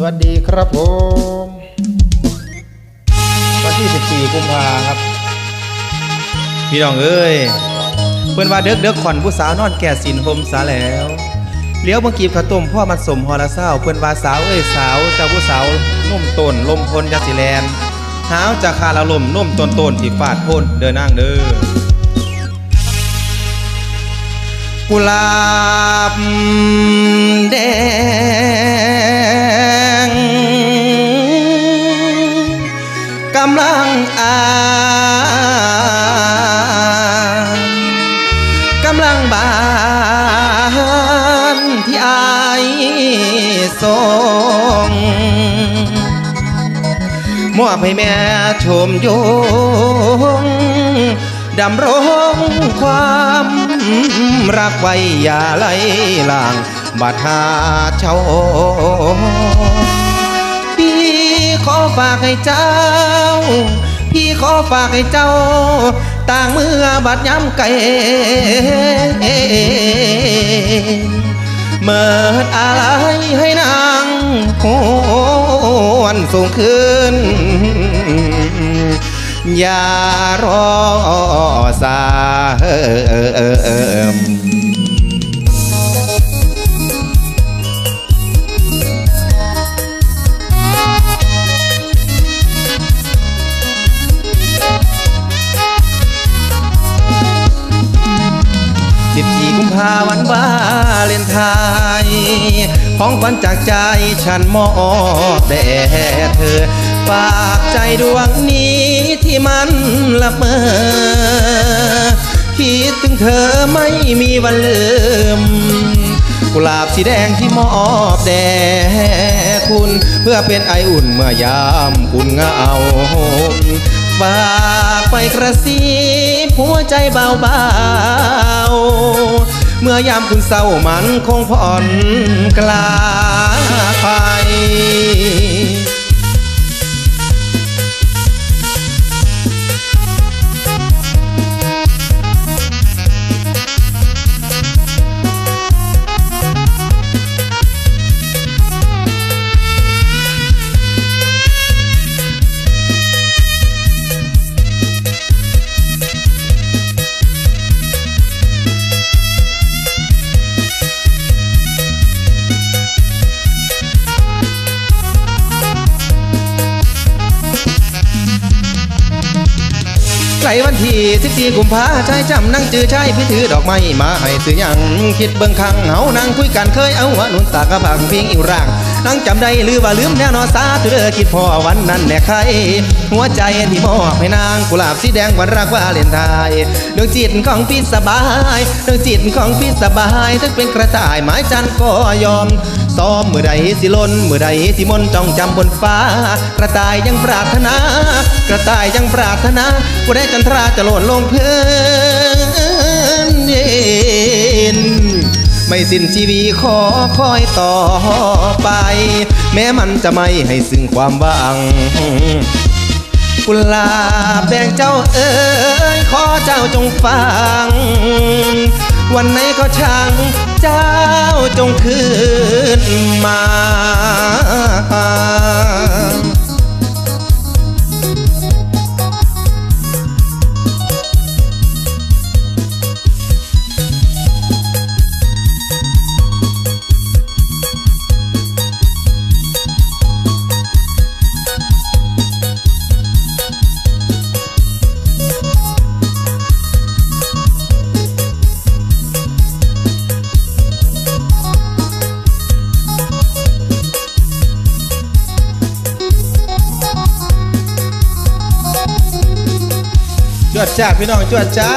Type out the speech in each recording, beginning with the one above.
สวัสดีครับผม วันที่ 14 กุมภาครับ พี่น้องเอ้ย เพื่อนว่าเด็กเด็กขอนผู้สาวนอนแก่สินหมสาแล้วเลี้ยวบังกีบข้าวต้มพ่อมาสมฮอละเศร้า เพื่อนว่าสาวเอ้ยสาวเจ้าผู้สาวนุ่มต้นลมพลยาสิแลนหาวจากคาละลมนุ่มต้นต้นที่ฟาดพ่นเดินนางเด้อกุหลาบแดง ส่งมอบให้แม่ชมยงดำรงความรักไว้อย่าไหลลางบาดหาเช่าพี่ขอฝากให้เจ้า พี่ขอฝากให้เจ้า ต่างเมื่อบัดย้ำไก่ เมิดอะไรให้นางหวนส่งคืนอย่ารอสาเอิม ภาวันวาเลนไทน์ของขวัญจากใจฉันมอบแด่เธอ ฝากใจดวงนี้ที่มันละเมอคิดถึงเธอไม่มีวันลืม กุหลาบสีแดงที่มอบแด่คุณ เพื่อเป็นไออุ่นเมื่อยามคุณเหงาฝากไปกระซิบหัวใจเบาๆ เมื่อยามคุณเศร้ามันคงผ่อนกลาย ใกล้วันที่14กุมภาชายจำนั่งจือชายพี่ถือดอกไม้มาให้ซื้อหยังคิดเบิ่งคังเฮานั่งคุยกันเคยเอาหัวหนุนตากระพังพิงอิวร่าง นั่งจำได้หรือว่าลืมแน่นอนสาธุเด้อคิดพ่อวันนั้นแน่ใครหัวใจที่มอบให้นางกุหลาบสีแดงวันรักว่าเลนไทยดวงจิตของพี่สบายดวงจิตของพี่สบายถึงเป็นกระต่ายไม้จันก็ยอมซ้อมมือใดสิลนมือใดสิมนจ้องจำบนฟ้า กระต่ายยังปรารถนา กระต่ายยังปรารถนาผู้ได้จันทราจะหล่นลงพื้นดิน ไม่สิ้นชีวีขอคอยต่อไป แม้มันจะไม่ให้ซึ่งความหวังกุหลาบแดงเจ้าเอ๋ยขอเจ้าจงฟัง วันไหนก็ช่างเจ้าจงคืนมา วดจ้าพี่น้องจวดจ้า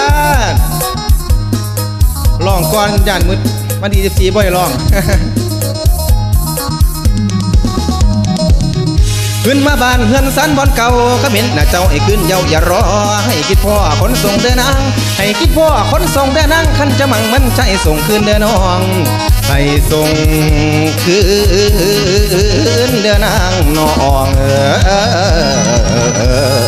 ลองก่อนย่านมืดวันที่14บ่อยลองขึ้นมาบ้านเฮือนสันบอนเก่าก็เหม็นหน้าเจ้าไอ้ขึ้นเยาอย่ารอ ให้คิดพ่อคนส่งเดินนางให้คิดพ่อคนส่งเดินนางคันจะมั่งมันใจส่งคืนเดินน้องให้ส่งคืนเดินนางน้องเอ้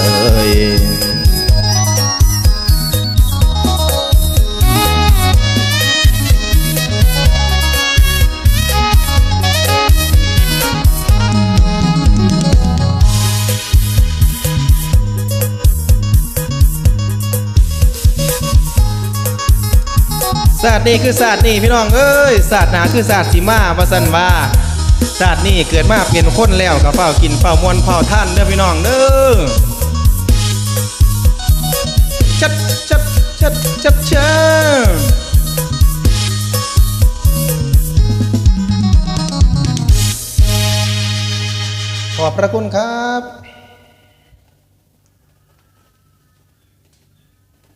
ศาสตร์นี่คือศาสตร์นี่พี่น้องเอ้ยศาสตร์หนาคือศาสตร์สีมาประสันว่าศาสตร์นี่เกิดมาเปลี่ยนคนแล้วกับเฝ้ากินเฝ้ามวนเฝ้าท่านเด้อพี่น้องเด้อชัดชัดชัดชัดชัดขอบพระคุณครับ